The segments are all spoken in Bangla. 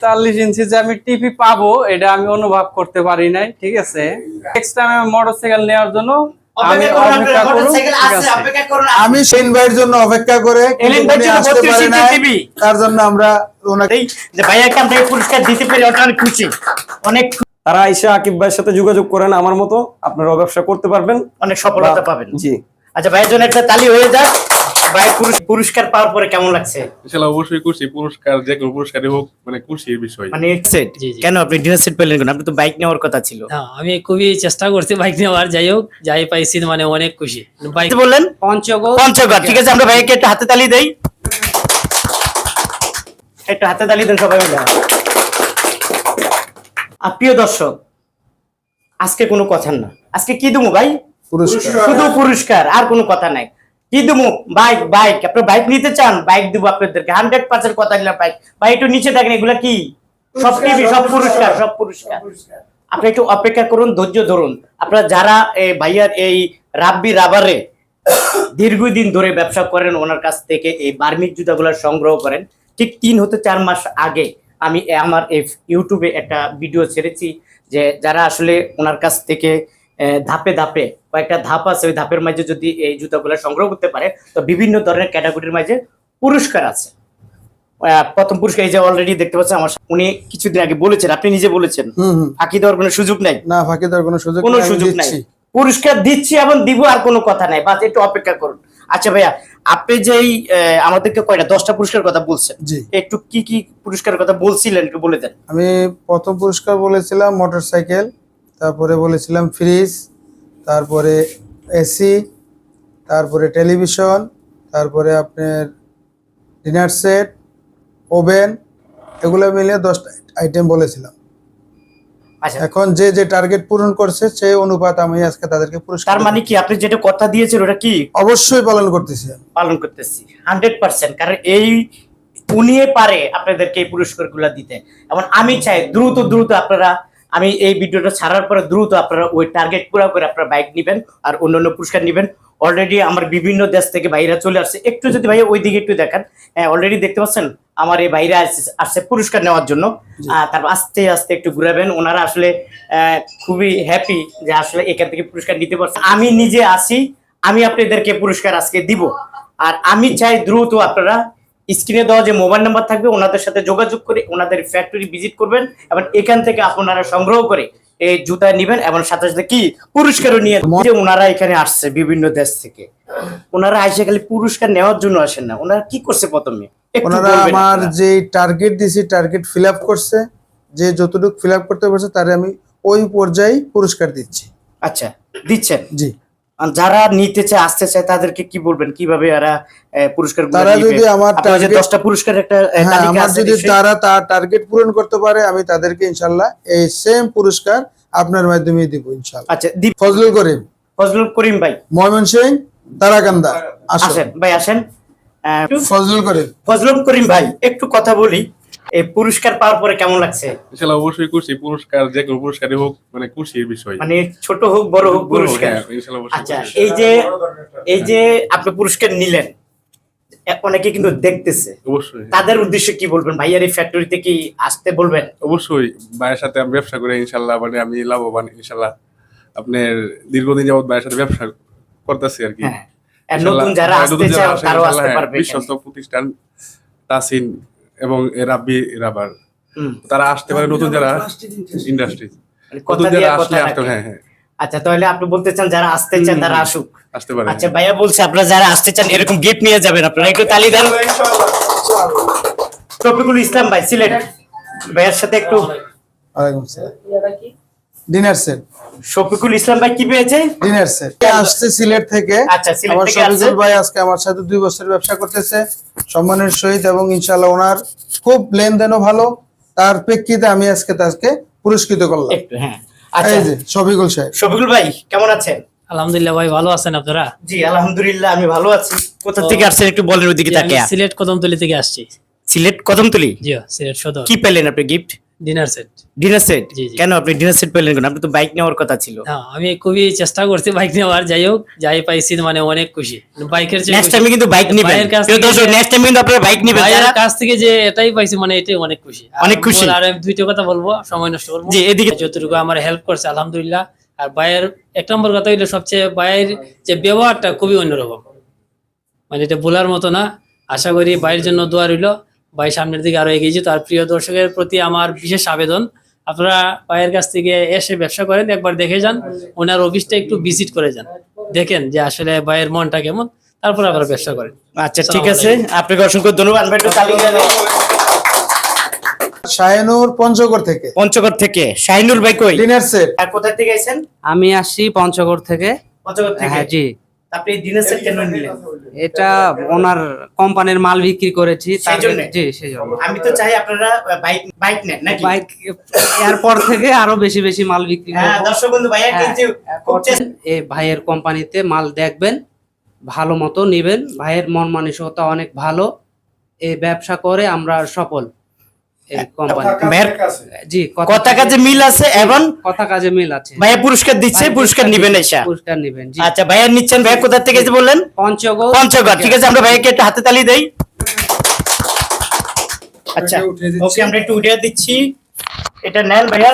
চল্লিশ ইঞ্চি যে আমি টিভি পাবো এটা আমি অনুভব করতে পারি নাই ঠিক আছে? নেক্সট টাইম আমি মোটরসাইকেল নেওয়ার জন্য আমি সেন ভাইয়ের জন্য অপেক্ষা করে আসতে 32 পারে। টিভি। তার জন্য আমরা ওনাকে এই যে থেকে পুরস্কার দিতে পেরে অনেক খুশি। অনেক তারা এসে আকিব ভাইয়ের সাথে যোগাযোগ করেন আমার মতো আপনারাও ব্যবসা করতে পারবেন। অনেক সফলতা পাবেন। জি। আচ্ছা ভাইয়ের জন্য একটা তালি হয়ে যাক। ভাই পুরস্কার পাওয়ার পরে কেমন লাগছে? ইনশাল্লাহ অবশ্যই খুশি পুরস্কার যে কোনো পুরস্কারই হোক মানে খুশির বিষয়। মানে সেট জি, জি। কেন আপনি ডিনার সেট পেলেন কেন? আপনি তো বাইক নেওয়ার কথা ছিল। আমি খুবই চেষ্টা করছি বাইক নেওয়ার যাই হোক যাই পাইছি মানে অনেক খুশি। বাইক বললেন? পঞ্চগড়। পঞ্চগড় ঠিক আছে আমরা ভাইকে একটা হাতে তালি দেই। একটু হাতে তালি দেন সবাই মিলে। আর প্রিয় দর্শক আজকে কোনো কথা না। আজকে কি দেবো ভাই? পুরস্কার। শুধু পুরস্কার আর কোনো কথা নাই। কি দেবো বাইক বাইক। আপনার বাইক নিতে চান বাইক দেবো আপনাদেরকে। হান্ড্রেড পার্সেন্ট কথা দিলাম বাইক। ভাই একটু নিচে থাকেন এগুলা কি? সব টিভি সব পুরস্কার। সব পুরস্কার। আপনি একটু অপেক্ষা করুন ধৈর্য ধরুন। আপনারা যারা এই ভাইয়ার এই রাব্বি রাবারে দীর্ঘদিন ধরে ব্যবসা করেন ওনার কাছ থেকে এই বার্মিক জুতাগুলো সংগ্রহ করেন ঠিক তিন হতে চার মাস আগে আমি আমার এই ইউটিউবে একটা ভিডিও ছেড়েছি যে যারা আসলে ওনার কাছ থেকে ধাপে ধাপে কয়েকটা ধাপ আছে ওই ধাপের মাঝে যদি এই জুতাগুলো সংগ্রহ করতে পারে তো বিভিন্ন ধরনের ক্যাটাগরির মাঝে পুরস্কার আছে। প্রথম পুরস্কার এই যে অলরেডি দেখতে পাচ্ছেন আমার উনি কিছুদিন আগে বলেছেন আপনি নিজে বলেছেন। ফাঁকি দেওয়ার কোনো সুযোগ নাই। না ফাঁকি দেওয়ার কোনো সুযোগ কোনো সুযোগ নাই। পুরস্কার দিচ্ছি এবং দিব আর কোনো কথা নাই। বাস একটু অপেক্ষা করুন। আচ্ছা ভাইয়া আপনি যেই আমাদেরকে কয়টা দশটা পুরস্কার কথা বলছেন? একটু কি কি পুরস্কারের কথা বলছিলেন একটু বলে দেন। আমি প্রথম পুরস্কার বলেছিলাম মোটরসাইকেল। তারপরে বলেছিলাম ফ্রিজ তারপরে এসি তারপরে টেলিভিশন তারপরে আপনার ডিনার সেট ওভেন এগুলো মিলে দশটা আইটেম বলেছিলাম। আচ্ছা। এখন যে যে টার্গেট পূরণ করছে সেই অনুপাত আমি আজকে তাদেরকে পুরস্কার তার মানে কি? আপনি যেটা কথা দিয়েছেন ওটা কি? অবশ্যই পালন করতেছি পালন করতেছি। হান্ড্রেড পার্সেন্ট কারণ এই উনি পারে আপনাদেরকে এই পুরস্কারগুলো দিতে। এবং আমি চাই দ্রুত দ্রুত আপনারা আমি এই ভিডিওটা ছাড়ার পরে দ্রুত আপনারা ওই টার্গেট পুরো করে আপনারা বাইক নেবেন আর অন্যান্য পুরস্কার নেবেন। অলরেডি আমার বিভিন্ন দেশ থেকে বাইরে চলে আসছে। একটু যদি ভাই ওই দিকে একটু দেখেন। অলরেডি দেখতে পাচ্ছেন আমার এই বাইরে আসছে- আসছে পুরস্কার নেওয়ার জন্য। তারপর আস্তে আস্তে একটু ঘুরাবেন। ওনারা আসলে আহ, খুবই হ্যাপি যে আসলে এখান থেকে পুরস্কার নিতে পারছে। আমি নিজে আসি আমি আপনাদেরকে পুরস্কার আজকে দিব। আর আমি চাই দ্রুত আপনারা স্ক্রিনে দেওয়া যে মোবাইল নাম্বার থাকবে ওনাদের সাথে যোগাযোগ করে ওনাদের ফ্যাক্টরি ভিজিট করবেন এবং এখান থেকে আপনারা সংগ্রহ করে এই জুতা নেবেন এবং সাথে সাথে কি পুরস্কারও নিয়ে যে ওনারা এখানে আসছে বিভিন্ন দেশ থেকে ওনারা আইসে খালি পুরস্কার নেওয়ার জন্য আসেন না। ওনারা কি করছে প্রথমে? ওনারা আমার যে টার্গেট দিছি টার্গেট ফিল আপ করছে যে যতটুকু ফিল আপ করতে পারছে তারে আমি ওই পর্যায়ে পুরস্কার দিচ্ছি। আচ্ছা দিচ্ছেন? জি। যারা নিতে চায় আসতে চায় তাদেরকে কি বলবেন? কীভাবে এরা পুরস্কার তারা যদি আমার দশটা পুরস্কার একটা হ্যাঁ আমার যদি তারা তার টার্গেট পূরণ করতে পারে আমি তাদেরকে ইনশাল্লাহ এই সেম পুরস্কার আপনার মাধ্যমে দিব ইনশাল্লাহ। আচ্ছা ফজলুল করিম। ফজলুল করিম ভাই। ময়মনসিং তারাকান্দা। আসেন। ভাই আসেন। ফজলুল করিম। ফজলুল করিম ভাই একটু কথা বলি। এই পুরস্কার পাওয়ার পরে কেমন লাগছে? অবশ্যই খুশি। পুরস্কার যে কোনো পুরস্কারই হোক মানে খুশির বিষয়। মানে ছোট হোক বড় হোক পুরস্কার। হ্যাঁ, আচ্ছা এই যে এই যে আপনি পুরস্কার নিলেন অনেকে কিন্তু দেখতেছে। অবশ্যই। তাদের উদ্দেশ্যে কি বলবেন? ভাইয়ার এই ফ্যাক্টরিতে কি আসতে বলবেন? অবশ্যই। ভাইয়ের সাথে আমি ব্যবসা করে ইনশাল্লাহ মানে আমি লাভবান ইনশাল্লাহ। আপনার দীর্ঘদিন যাবত ভাইয়ের সাথে ব্যবসা করতেছি আর কি। হ্যাঁ। নতুন যারা আসতে চায় তারাও আসতে হ্যাঁ, পারবে বিশ্বস্ত প্রতিষ্ঠান তাসিন এবং রাব্বি রাবার। তারা আসতে পারে নতুন যারা ইন্ডাস্ট্রি মানে নতুন যারা আসলে আসতে হ্যাঁ হ্যাঁ। আচ্ছা তাহলে আপনি বলতে চান যারা আসতে চান তারা আসুক। আসতে পারে। আচ্ছা ভাইয়া বলছে আপনারা যারা আসতে চান এরকম গিফট নিয়ে যাবেন আপনারা। একটু তালি দেন। রফিকুল ইসলাম ভাই সিলেট। ভাইয়ার সাথে একটু ওয়ালাইকুম আসসালাম ডিনার সেট শফিকুল ইসলাম ভাই কি পেয়েছে? ডিনার সেট আসছে সিলেট থেকে? আচ্ছা, সিলেট আমার থেকে শফিকুল ভাই আজকে আমার সাথে দুই বছর ব্যবসা করতেছে সম্মানের সহিত এবং ইনশাল্লাহ ওনার খুব লেনদেনও ভালো। তার প্রেক্ষিতে আমি আজকে তাকে পুরস্কৃত করলাম। একটু হ্যাঁ। আচ্ছা। এই যে শফিকুল সাহেব। শফিকুল ভাই কেমন আছেন? আলহামদুলিল্লাহ ভাই ভালো আছেন আপনারা? জি আলহামদুলিল্লাহ আমি ভালো আছি। কোথা থেকে আসছেন? একটু বলেন ওইদিকে জি, আমি তাকে সিলেট কদমতলি থেকে আসছি। সিলেট কদমতলি? জি সিলেট সদর। কি পেলেন আপনি gift dinner set dinner set. কেন আপনি ডিনার সেট পেলেন কেন? আপনি তো বাইক নেওয়ার কথা ছিল। আমি খুবই চেষ্টা করছি বাইক নেওয়ার যাই হোক যাই পাইছি মানে অনেক খুশি। বাইকের নেক্সট টাইমে কিন্তু বাইক নেবেন। ভাইয়ের কাছ প্রিয় থেকে দর্শক যে- নেক্সট টাইম কিন্তু আপনারা বাইক নেবেন। ভাইয়ের কাছ থেকে যে এটাই পাইছি মানে এটাই অনেক খুশি। আর অনেক খুশি। আর আমি দুইটা কথা বলব সময় নষ্ট করব। জি, এদিকে- যতটুকু আমার হেল্প করছে আলহামদুলিল্লাহ। আর ভাইয়ের এক নম্বর কথা হইল সবচেয়ে ভাইয়ের যে ব্যবহারটা খুবই অন্যরকম। মানে এটা বলার মতো না। আশা করি ভাইয়ের জন্য দোয়া রইল। ভাই সামনের দিকে আরও এগিয়ে যেত আর প্রিয় দর্শকের প্রতি আমার বিশেষ আবেদন আপনারা ভাইয়ের কাছ থেকে এসে ব্যবসা করেন একবার দেখে যান ওনার অফিসটা একটু ভিজিট করে যান। দেখেন যে আসলে ভাইয়ের মনটা কেমন তারপর আবার ব্যবসা করেন। আচ্ছা ঠিক আছে। আপনাকে অসংখ্য ধন্যবাদ। শাহিনুর পঞ্চগড় থেকে। পঞ্চগড় থেকে। শাহিনুর ভাই কই? ডিনার সেট আর কোথা থেকে আইছেন? আমি আসছি পঞ্চগড় থেকে। পঞ্চগড় থেকে? হ্যাঁ জি। আপনি ডিনার সেট কেন নিলেন? এটা ওনার কোম্পানির মাল বিক্রি করেছি সেই তার- জি সেই জন্য। আমি তো চাই আপনারা বাইক বাইক নেন নাকি? বাইক এরপর থেকে আরও বেশি বেশি মাল বিক্রি হ্যাঁ দর্শক বন্ধু ভাইয়া হ্যাঁ, কিন্তু এই ভাইয়ের কোম্পানিতে মাল দেখবেন ভালো মতো নিবেন। ভাইয়ের মন মানসিকতা অনেক ভালো। এই ব্যবসা করে আমরা সফল। জি কথা কাজে মিল আছে এবং কথা কাজে মিল আছে। ভাইয়া পুরস্কার দিচ্ছে পুরস্কার নিবেন এসা। পুরস্কার নিবেন আচ্ছা ভাইয়া নিচ্ছেন ভাইয়া কোথা থেকে বললেন? পঞ্চগড়। পঞ্চগড় ঠিক আছে আমরা ভাইয়াকে একটু হাতে তালি দেই। আচ্ছা উঠিয়ে দিচ্ছি। ওকে আমরা একটু উঠিয়ে দিচ্ছি। এটা নেন ভাইয়া।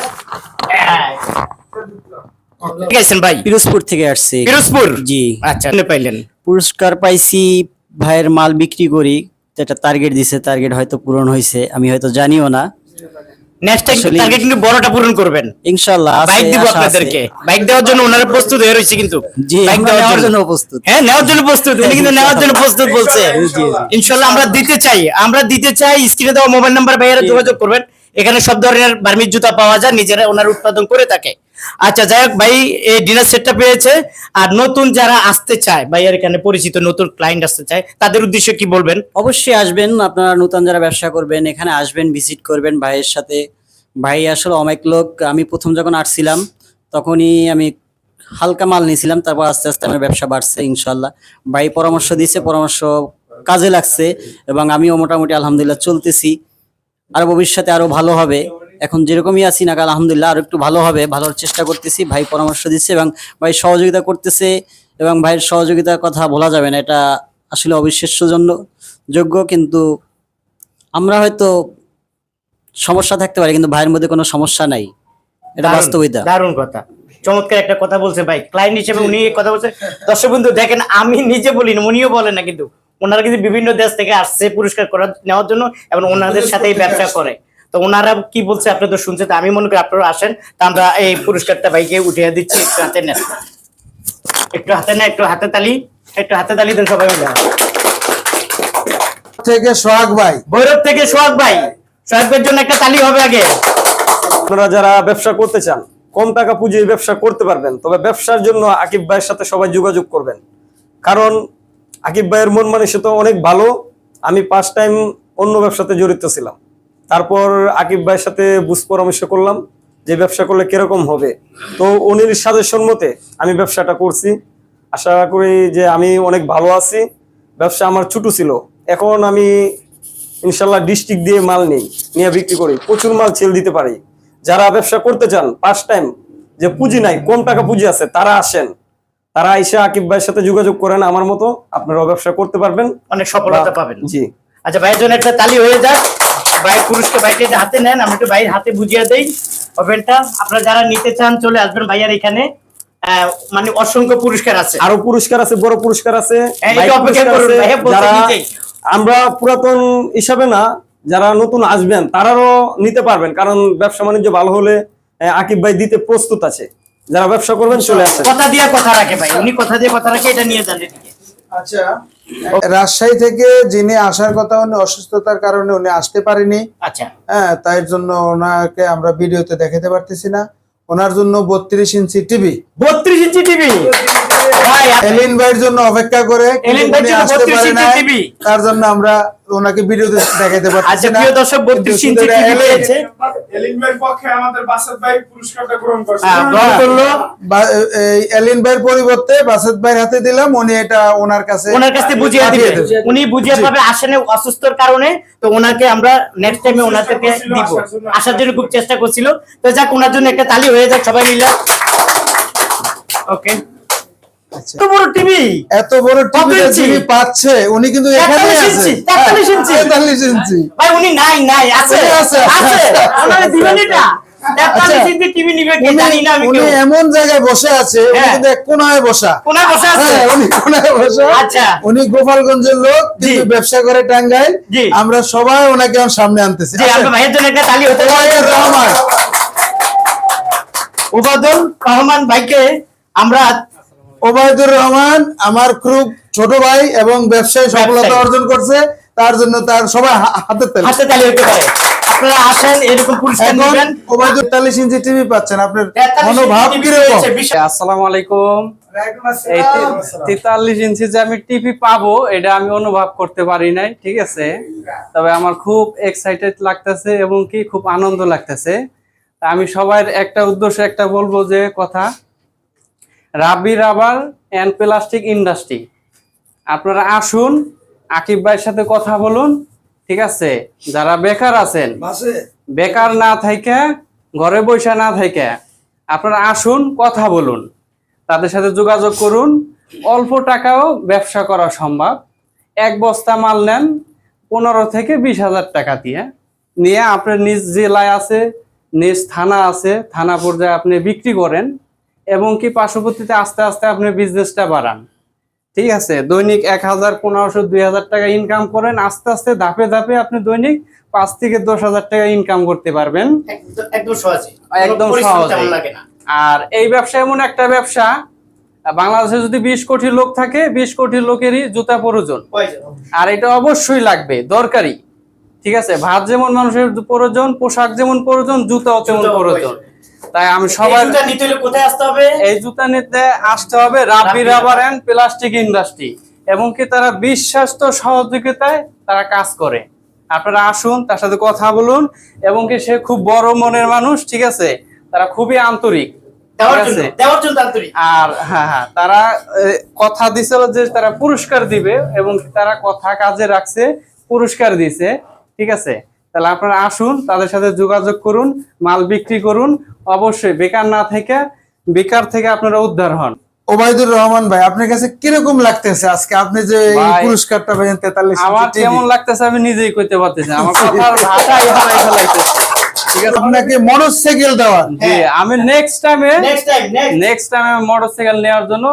ঠিক আছেন ভাই? পিরোজপুর থেকে আসছি। পিরোজপুর? জি। আচ্ছা পাইলেন। পুরস্কার পাইছি ভাইয়ের মাল বিক্রি করি। যেটা টার্গেট দিছে টার্গেট হয়তো পূরণ হয়েছে আমি হয়তো জানিও না। নেক্সট টাইম টার্গেট কিন্তু বড়টা পূরণ করবেন। ইনশাল্লাহ আছে, বাইক দিব আপনাদেরকে। বাইক দেওয়ার জন্য ওনারা প্রস্তুত হয়ে রয়েছে কিন্তু। বাইক আমরা জন্য। প্রস্তুত। হ্যাঁ নেওয়ার জন্য প্রস্তুত। উনি কিন্তু নেওয়ার জন্য প্রস্তুত বলছে। ইনশাল্লাহ আমরা দিতে চাই। আমরা দিতে চাই স্ক্রিনে দেওয়া মোবাইল নাম্বার ভাইয়েরা যোগাযোগ করবেন। এখানে সব ধরনের বার্মিজ জুতা পাওয়া যায় নিজেরা ওনার উৎপাদন করে থাকে। আচ্ছা যাই হোক ভাই, এই ডিনার সেটটা পেয়েছে। আর নতুন যারা আসতে চায় ভাইয়ের এখানে পরিচিত নতুন ক্লায়েন্ট আসতে চায়, তাদের উদ্দেশ্যে কি বলবেন? অবশ্যই আসবেন। আপনারা নতুন যারা ব্যবসা করবেন, এখানে আসবেন ভিজিট করবেন ভাইয়ের সাথে। ভাই আসলে অনেক লোক, আমি প্রথম যখন আসছিলাম, তখনই আমি হালকা মাল নিয়েছিলাম, তারপর আস্তে আস্তে আমার ব্যবসা বাড়ছে ইনশাল্লাহ ভাই পরামর্শ দিয়েছে, পরামর্শ কাজে লাগছে, এবং আমিও মোটামুটি আলহামদুলিল্লাহ চলতেছি। আর ভবিষ্যতে আরও ভালো হবে। এখন যেরকমই আছি না কাল আলহামদুলিল্লাহ আরও একটু ভালো হবে ভালোর চেষ্টা করতেছি ভাই পরামর্শ দিচ্ছে এবং ভাই সহযোগিতা করতেছে এবং ভাইয়ের সহযোগিতার কথা বলা যাবে না এটা আসলে অবিশ্বাস্য জন্য যোগ্য কিন্তু আমরা হয়তো সমস্যা থাকতে পারি কিন্তু ভাইয়ের মধ্যে কোনো সমস্যা নাই। এটা বাস্তবিতা। দারুণ কথা। চমৎকার একটা কথা বলছে ভাই ক্লায়েন্ট হিসেবে উনি কথা বলছে দর্শক বন্ধু দেখেন আমি নিজে বলি না উনিও বলেন না কিন্তু ওনারা কিন্তু বিভিন্ন দেশ থেকে আসছে পুরস্কার করার নেওয়ার জন্য এবং ওনাদের সাথেই ব্যবসা করে। তো ওনারা কি বলছে আপনি তো শুনছেন আমি মনে করি আপনারা আসেন তা আমরা এই পুরস্কারটা ভাইকে উঠিয়ে দিচ্ছি একটু হাতে নেন। একটু হাতে নেন একটু হাতে তালি একটু হাতে তালি দেন সবাই মিলে। থেকে সোহাগ ভাই। ভৈরব থেকে সোহাগ ভাই সোহাগ ভাইয়ের জন্য একটা তালি হবে আগে। আপনারা যারা ব্যবসা করতে চান কম টাকা পুঁজি ব্যবসা করতে পারবেন তবে ব্যবসার জন্য আকিব ভাইয়ের সাথে সবাই যোগাযোগ করবেন। কারণ আকিব ভাইয়ের মন মানসিকতা অনেক ভালো আমি ফার্স্ট টাইম অন্য ব্যবসাতে জড়িত ছিলাম। তারপর আকিব ভাইয়ের সাথে বুঝ পরামর্শ করলাম যে ব্যবসা করলে কীরকম হবে। তো উনির সাজেশন মতে আমি ব্যবসাটা করছি। আশা করি যে আমি অনেক ভালো আছি। ব্যবসা আমার ছোট ছিল। এখন আমি ইনশাল্লাহ ডিস্ট্রিক্ট দিয়ে মাল নেই নিয়ে বিক্রি করি। প্রচুর মাল সেল দিতে পারি। যারা ব্যবসা করতে চান ফার্স্ট টাইম যে পুঁজি নাই কম টাকা পুঁজি আছে তারা আসেন। তারা এসে আকিব ভাইয়ের সাথে যোগাযোগ করেন আমার মতো। আপনারাও ব্যবসা করতে পারবেন। অনেক সফলতা পাবেন। জি। আচ্ছা ভাইয়ের জন্য একটা তালি হয়ে যাক। ভাই পুরুষকে ভাইকে যে হাতে নেন আমরা একটু ভাইয়ের হাতে বুঝিয়ে দেই। ওভেনটা আপনারা যারা নিতে চান চলে আসবেন ভাইয়ার এখানে। মানে অসংখ্য পুরস্কার আছে। আরও পুরস্কার আছে বড় পুরস্কার আছে বাইক যারা আমরা পুরাতন হিসাবে না যারা নতুন আসবেন তারাও নিতে পারবেন কারণ ব্যবসা বাণিজ্য ভালো হলে আকিব ভাই দিতে প্রস্তুত আছে। যারা ব্যবসা করবেন চলে আসেন। কথা দিয়ে কথা রাখে ভাই উনি কথা দিয়ে কথা রাখে এটা নিয়ে যান এদিকে। আচ্ছা রাজশাহী থেকে যিনি আসার কথা উনি অসুস্থতার কারণে উনি আসতে পারেনি। আচ্ছা। হ্যাঁ তাই জন্য ওনাকে আমরা ভিডিওতে দেখাতে পারতেছি না। ওনার জন্য বত্রিশ ইঞ্চি টিভি। বত্রিশ ইঞ্চি টিভি? এলিন ভাইয়ের জন্য অপেক্ষা করে এলিন ভাইয়ের আসতে পারে ইঞ্চি তার জন্য আমরা ওনাকে ভিডিওতে দেখাতে পারছি আচ্ছা না। প্রিয় দর্শক কিন্তু বত্রিশ শুধু ইঞ্চি এটা টিভি এলিন- পেয়েছে। এলিমের পক্ষে আমাদের বাসার ভাই পুরস্কারটা গ্রহণ করছে। হ্যাঁ, গ্রহণ করল। এই এলিন ভাইয়ের পরিবর্তে বাসেদ ভাইয়ের হাতে দিলাম উনি এটা ওনার কাছে ওনার কাছে বুঝিয়ে পাঠিয়ে দিবে। উনি বুঝিয়ে পাবে আসেনে অসুস্থর কারণে তো ওনাকে আমরা নেক্সট টাইমে ওনাকে দিব। আসার জন্য খুব চেষ্টা করছিল। তো যাক ওনার জন্য একটা তালি হয়ে যাক সবাই মিলে। ওকে আচ্ছা। বড় টিভি? এত বড় টিভি পাচ্ছে উনি কিন্তু এখানে আছে। 43 ইঞ্চি। 43 ইঞ্চি। ভাই উনি নাই নাই আছে। আছে, আছে। আছে, ওনারে দিবেন এটা? আচ্ছা। 43 ইঞ্চি টিভি নিবে কে? উনি জানি না আমি উনি কেউ। এমন জায়গায় বসে আছে হ্যাঁ। কোনায় বসা। হ্যাঁ উনি আচ্ছা। উনি গোপালগঞ্জের লোক কিন্তু ব্যবসা করে টাঙ্গাইল। আমরা সবাই ওনাকে সামনে আনতেছি। রহমান উবাদুল রহমান ভাইকে আমরা ওবায়দুর রহমান আমার খুব ছোট ভাই এবং ব্যবসায় সফলতা অর্জন করছে। তার জন্য তার সবাই হাতে তেল। হাতে তালি হতে পারে। আপনারা আসেন এরকম পুরস্কার নেবেন। ওবায়দুর তেতাল্লিশ ইঞ্চি টিভি পাচ্ছেন। আপনার মনোভাব পেয়েছে, বিশাল। আসসালামু আলাইকুম। তেতাল্লিশ ইঞ্চি যে আমি টিভি পাবো এটা আমি অনুভব করতে পারি নাই ঠিক আছে? তবে আমার খুব এক্সাইটেড লাগতেছে এবং কি খুব আনন্দ লাগতেছে। তা আমি সবার একটা উদ্দেশ্যে একটা বলব যে কথা রাবি রাবার অ্যান্ড প্লাস্টিক ইন্ডাস্ট্রি আপনারা আসুন আকিব ভাইয়ের সাথে কথা বলুন ঠিক আছে? যারা বেকার আছেন বেকার না থাইকে ঘরে বসে না থাইকে আপনারা আসুন কথা বলুন। তাদের সাথে যোগাযোগ করুন। অল্প টাকাও ব্যবসা করা সম্ভব। এক বস্তা মাল নেন পনেরো থেকে বিশ হাজার টাকা দিয়ে। নিয়ে আপনার নিজ জেলায় আছে নিজ থানা আছে থানা পর্যায়ে আপনি বিক্রি করেন। এবং কি পার্শ্ববর্তীতে আস্তে আস্তে আপনি বিজনেসটা বাড়ান। ঠিক আছে? দৈনিক এক হাজার পনেরোশো দুই হাজার টাকা ইনকাম করেন আস্তে আস্তে ধাপে ধাপে আপনি দৈনিক পাঁচ থেকে দশ হাজার টাকা ইনকাম করতে পারবেন। একদম- সহজে। একদম আর এই ব্যবসা এমন একটা ব্যবসা বাংলাদেশে যদি বিশ কোটি লোক থাকে বিশ কোটি লোকেরই জুতা প্রয়োজন। আর এটা অবশ্যই লাগবে দরকারি। ঠিক আছে? ভাত যেমন মানুষের প্রয়োজন পোশাক যেমন প্রয়োজন জুতাও তেমন প্রয়োজন। তাই আমি সবাই জুতা নিতে হলে কোথায় আসতে হবে? এই জুতা নিতে আসতে হবে রাবি Rabbi rubber and plastic industry. এবং কি তারা বিশ্বাস্ত সহযোগিতায় তারা কাজ করে। আপনারা আসুন তার সাথে কথা বলুন। এবং কি সে খুব বড় মনের মানুষ ঠিক আছে? তারা খুবই আন্তরিক আর হ্যাঁ হ্যাঁ তারা কথা দিছিল যে তারা পুরস্কার দিবে এবং তারা কথা কাজে রাখছে পুরস্কার দিছে ঠিক আছে? তাহলে আপনারা আসুন তাদের সাথে যোগাযোগ করুন মাল বিক্রি করুন। অবশ্যই বেকার না থেকে বেকার থেকে আপনারা উদ্ধার হন। ওবায়দুর রহমান ভাই আপনার কাছে কীরকম লাগতেছে আজকে? আপনি যে পুরস্কারটা পেয়েছেন তেতাল্লিশ আমার কেমন লাগতেছে আমি নিজেই কইতে পারতেছি। আমার কথার ভাষাই হারাই ফেলাইতেছে ঠিক আছে? আপনাকে মোটরসাইকেল দেওয়া। জি আমি নেক্সট টাইমে নেক্সট টাইম নেক্সট নেক্সট টাইমে মোটরসাইকেল নেওয়ার জন্য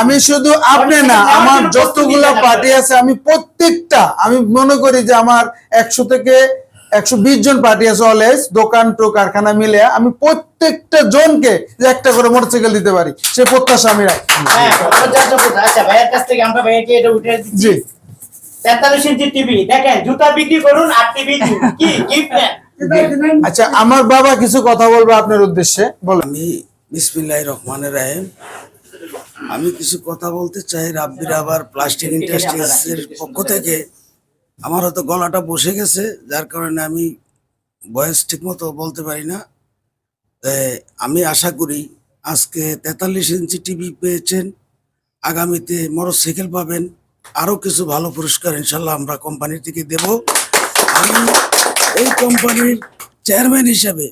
আমি শুধু আপনি না আমার যতগুলা পার্টি আছে আমি প্রত্যেকটা আমি মনে করি যে আমার একশো থেকে একশো বিশ জন পার্টি আছে অলওয়েজ দোকান টো কারখানা মিলে আমি প্রত্যেকটা জনকে যে একটা করে মোটরসাইকেল দিতে পারি সে প্রত্যাশা আমি রাখি। হ্যাঁ। আচ্ছা ভাইয়ের কাছ থেকে আমরা ভাইয়াকে এটা উঠে দিচ্ছি। জি। তেতাল্লিশ ইঞ্চি টিভি দেখেন জুতা বিক্রি করুন আর টিভি কি গিফট আচ্ছা আমার বাবা কিছু কথা বলবে আপনার উদ্দেশ্যে বলেন। আমি বিসমিল্লাহ রহমানের রাহেম। আমি কিছু কথা বলতে চাই, রাব্বির আবার প্লাস্টিক ইন্ডাস্ট্রিজের পক্ষ থেকে। আমার হয়তো গলাটা বসে গেছে, যার কারণে আমি বয়স ঠিক মতো বলতে পারি না। আমি আশা করি আজকে তেতাল্লিশ ইঞ্চি টিভি পেয়েছেন, আগামীতে মোটরসাইকেল পাবেন, আরও কিছু ভালো পুরস্কার ইনশাল্লাহ আমরা কোম্পানি থেকে দেব। আমি এই কোম্পানির চেয়ারম্যান হিসাবে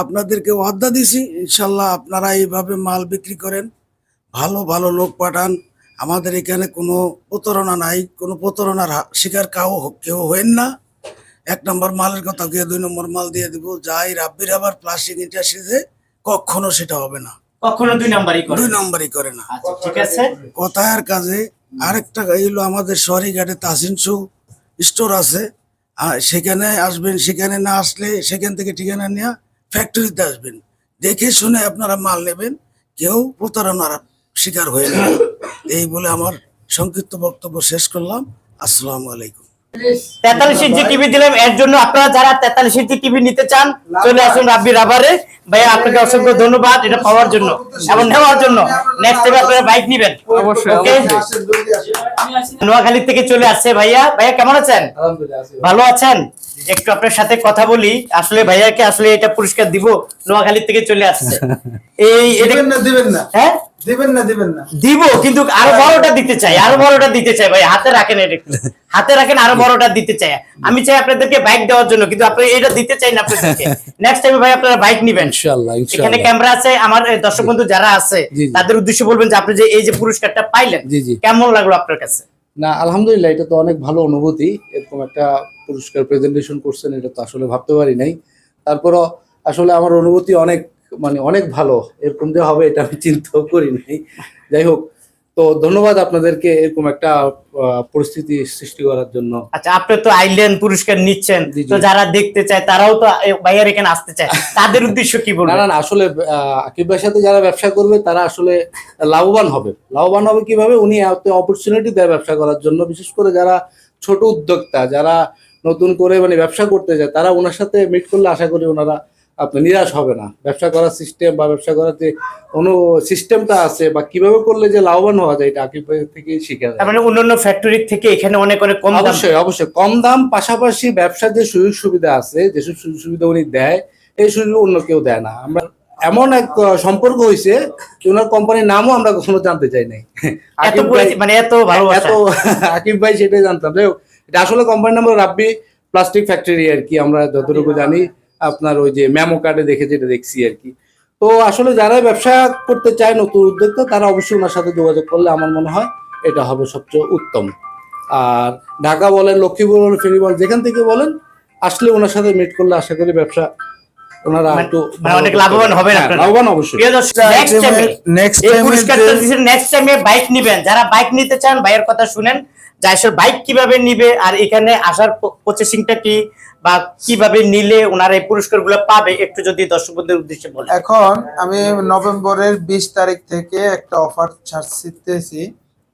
আপনাদেরকে ওয়াদা দিছি। ইনশাল্লাহ আপনারা এইভাবে মাল বিক্রি করেন ভালো ভালো লোক পাঠান। আমাদের এখানে কোনো প্রতারণা নাই কোনো প্রতারণার শিকার কাউ কেউ হয়েন না। এক নম্বর মালের কথা গিয়ে দুই নম্বর মাল দিয়ে দিব। যাই রাব্বির আবার প্লাস্টিক ইন্ডাস্ট্রিতে কখনো সেটা হবে না। কখনো দুই নাম্বারই করে দুই নম্বরই করে না। আচ্ছা ঠিক আছে। কথার কাজে আরেকটা এইলো আমাদের শহরি ঘাটে তাসিন শু স্টোর আছে। আর সেখানে আসবেন সেখানে না আসলে সেখান থেকে ঠিকানা নিয়ে ফ্যাক্টরিতে আসবেন। দেখে শুনে আপনারা মাল নেবেন, কেউ প্রতারণার শিকার হয়ে না এই বলে আমার সংক্ষিপ্ত বক্তব্য শেষ করলাম। আসসালামু আলাইকুম। তেতাল্লিশ ইঞ্চি টিভি দিলাম এর জন্য আপনারা যারা তেতাল্লিশ ইঞ্চি টিভি নিতে চান চলে আসুন রাব্বি রাবারে। ভাইয়া আপনাকে অসংখ্য ধন্যবাদ এটা পাওয়ার জন্য এবং নেওয়ার জন্য। নেক্সট টাইম আপনারা বাইক নিবেন। অবশ্যই, নোয়াখালী থেকে চলে আসছে ভাইয়া। ভাইয়া কেমন আছেন? ভালো। আছেন? একটু আপনার সাথে কথা বলি। আসলে ভাইয়াকে আসলে এটা পুরস্কার দিব নোয়াখালী থেকে চলে আসছে। এই এটা দিবেন না। হ্যাঁ? দিবেন না দিবেন না। দিব কিন্তু আরও বড়টা দিতে চাই আরও বড়টা দিতে চাই ভাই হাতে রাখেন এটা হাতে রাখেন আরও বড়টা দিতে চাই। আমি চাই আপনাদেরকে বাইক দেওয়ার জন্য কিন্তু আপনি এটা দিতে চাই না আপনাদেরকে। নেক্সট টাইম ভাই আপনারা বাইক নিবেন। ইনশাআল্লাহ এখানে ক্যামেরা আছে আমার দর্শক বন্ধু যারা আছে। তাদের উদ্দেশ্যে বলবেন যে আপনি যে এই যে পুরস্কারটা পাইলেন জি, জি। কেমন লাগল আপনার কাছে? না আলহামদুলিল্লাহ এটা তো অনেক ভালো অনুভূতি। এরকম একটা পুরস্কার প্রেজেন্টেশন করছেন এটা তো আসলে ভাবতে পারি নাই। তারপরও আসলে আমার অনুভূতি অনেক মানে অনেক ভালো। এরকম যে হবে এটা আমি চিন্তাও করি নাই। যাই হোক তো ধন্যবাদ আপনাদেরকে এরকম একটা পরিস্থিতি সৃষ্টি করার জন্য। আচ্ছা আপনি তো আইল্যান্ড পুরস্কার নিচ্ছেন। তো যারা দেখতে চায় তারাও তো ভাইয়ার এখানে আসতে চায়। তাদের উদ্দেশ্য কি বলবেন? না না আসলে আকিব ভাইয়ের সাথে যারা ব্যবসা করবে তারা আসলে লাভবান হবে। লাভবান হবে কীভাবে? উনি অপরচুনিটি দেয় ব্যবসা করার জন্য। বিশেষ করে যারা ছোট উদ্যোক্তা যারা নতুন করে মানে ব্যবসা করতে যায় তারা ওনার সাথে মিট করলে আশা করি ওনারা আপনার নিরাশ হবে না। ব্যবসা করার সিস্টেম বা ব্যবসা করার যে কোনো সিস্টেমটা আছে বা কীভাবে করলে যে লাভবান হওয়া যায় এটা আকিব ভাই থেকে শিখে যায়। মানে অন্যান্য ফ্যাক্টরি থেকে এখানে অনেক অনেক কম অবশ্যই অবশ্যই। কম দাম পাশাপাশি ব্যবসার যে সুযোগ সুবিধা আছে যেসব সুযোগ সুবিধা উনি দেয় এই সুযোগ অন্য কেউ দেয় না। আমরা এমন এক সম্পর্ক হয়েছে যে ওনার কোম্পানির নামও আমরা কখনো জানতে চাই নাই। মানে এত ভালোবাসা। এত আকিব ভাই সেটাই জানতাম। যাই হোক, এটা আসলে কোম্পানির নাম রাব্বি প্লাস্টিক ফ্যাক্টরি আর কি আমরা যতটুকু জানি। আপনার ওই যে মেমো কার্ডে দেখে যেটা দেখছি আর কি। তো আসলে যারা ব্যবসা করতে চায় নতুন উদ্যোক্তা তারা অবশ্যই ওনার সাথে যোগাযোগ করলে আমার মনে হয় এটা হবে সবচেয়ে উত্তম। আর ঢাকা বলেন লক্ষ্মীপুর বলেন ফেরি বলেন যেখান থেকে বলেন আসলে ওনার সাথে মিট করলে আশা করি ব্যবসা ওনারা মানে- একটু মানে অনেক লাভবান হবেন হ্যাঁ, লাভবান অবশ্যই। নেক্সট টাইমে নেক্সট টাইমে বাইক নিবেন। যারা বাইক নিতে চান ভাইয়ের কথা শুনেন। আসলে বাইক কীভাবে নিবে আর এখানে আসার প্রসেসিংটা কি বা কীভাবে নিলে ওনারা এই পুরস্কারগুলো পাবে একটু যদি দর্শকদের উদ্দেশ্যে বলেন। এখন আমি নভেম্বরের বিশ তারিখ থেকে একটা অফার ছাড়তেছি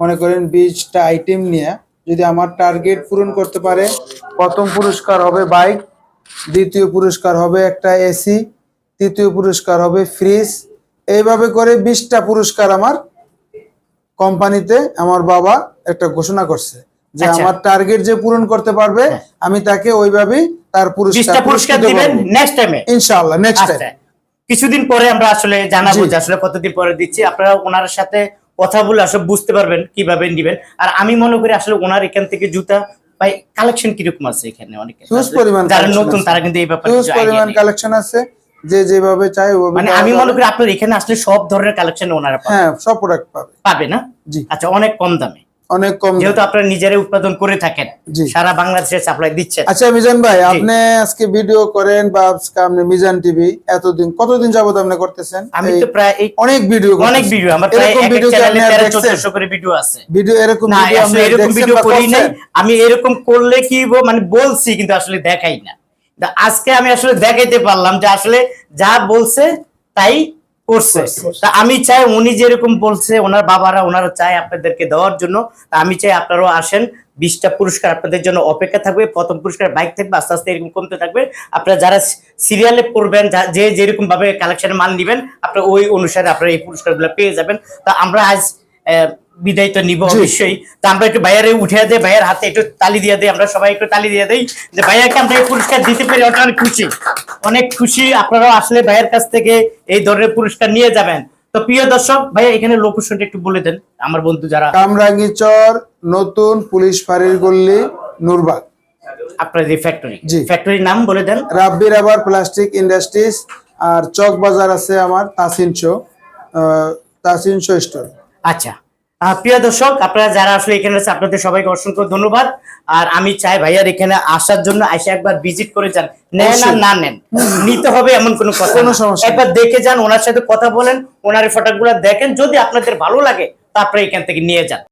মনে করেন বিশটা আইটেম নিয়ে। যদি আমার টার্গেট পূরণ করতে পারে, প্রথম পুরস্কার হবে বাইক দ্বিতীয় পুরস্কার হবে একটা এসি তৃতীয় পুরস্কার হবে ফ্রিজ এইভাবে করে বিশটা পুরস্কার আমার কোম্পানিতে আমার বাবা একটা ঘোষণা করছে যে আচ্ছা। আমার টার্গেট যে পূরণ করতে পারবে আমি তাকে ওইভাবেই তার পুরস্কার পুরস্কার দিবেন নেক্সট টাইমে ইনশাআল্লাহ নেক্সট টাইম আচ্ছা কিছুদিন পরে আমরা আসলে জানাব যে আসলে কতদিন পরে দিচ্ছি। আপনারা ওনার সাথে কথা বলে আসলে বুঝতে পারবেন কীভাবে নিবেন। আর আমি মনে করি আসলে ওনার এখান থেকে জুতা ভাই কালেকশন কীরকম আছে এখানে অনেক? হিউজ পরিমাণ যারা নতুন তারা কিন্তু এই ব্যাপারে হিউজ পরিমাণ কালেকশন আছে। যে যেভাবে চাই ওভাবে মানে আমি মনে করি আপনার এখানে আসলে সব ধরনের কালেকশন ওনারা পাবে হ্যাঁ সব প্রোডাক্ট পাবে। পাবে না? জি। আচ্ছা অনেক কম দামে। অনেক কম যেহেতু আপনারা নিজেরাই উৎপাদন করে থাকেন। সারা বাংলাদেশে সাপ্লাই দিচ্ছেন। আচ্ছা মিজান ভাই আপনি আজকে ভিডিও করেন বা আপনি মিজান টিভি এতদিন কতদিন যাবত আপনি করতেছেন? আমি তো প্রায় অনেক ভিডিও অনেক ভিডিও আমার প্রায় এক চ্যানেলে করে ভিডিও আছে। ভিডিও এরকম ভিডিও আপনি এরকম ভিডিও করি নাই। আমি এরকম করলে কি মানে বলছি কিন্তু আসলে দেখাই না। আজকে আমি আসলে দেখাইতে পারলাম যে আসলে যা বলছে তাই করছে। তা আমি চাই উনি যেরকম বলছে ওনার বাবারা ওনারা চাই আপনাদেরকে দেওয়ার জন্য। তা আমি চাই আপনারাও আসেন বিশটা পুরস্কার আপনাদের জন্য অপেক্ষা থাকবে প্রথম পুরস্কার বাইক থাকবে আস্তে আস্তে এরকম কমতে থাকবে। আপনারা যারা সিরিয়ালে পড়বেন যে যেরকম ভাবে কালেকশনের মাল নিবেন আপনারা ওই অনুসারে আপনারা এই পুরস্কারগুলো পেয়ে যাবেন। তা আমরা আজ আহ, বিদায় তো নিব অবশ্যই। তা আমরা একটু ভাইয়ারে উঠে দেয় ভাইয়ের হাতে একটু তালি দিয়ে দেয় আমরা সবাই একটু তালি দিয়ে দেই। যে ভাইয়াকে আমরা এই পুরস্কার দিতে পেরে অনেক খুশি। অনেক খুশি আপনারাও আসলে ভাইয়ের কাছ থেকে এই ধরনের পুরস্কার নিয়ে যাবেন। তো প্রিয় দর্শক ভাইয়া এখানে লোকেশনটা একটু বলে দেন আমার বন্ধু যারা কামরাঙ্গীচর নতুন পুলিশ ফাঁড়ির গল্লি নুরবাগ। আপনার যে ফ্যাক্টরি। ফ্যাক্টরির নাম বলে দেন। রাব্বি রাবার প্লাস্টিক ইন্ডাস্ট্রিজ আর চক বাজার আছে আমার Tasin show Tasin show store. আচ্ছা। প্রিয় দর্শক আপনারা যারা আসলে এখানে আছে আপনাদের সবাইকে অসংখ্য ধন্যবাদ। আর আমি চাই ভাইয়ার এখানে আসার জন্য এসে একবার ভিজিট করে যান। নেন আর না নেন নিতে হবে এমন কোনো কথা কোনো। সমস্যা একবার দেখে যান ওনার সাথে কথা বলেন ওনার ফটোগুলো দেখেন যদি আপনাদের ভালো লাগে তা আপনারা এখান থেকে নিয়ে যান।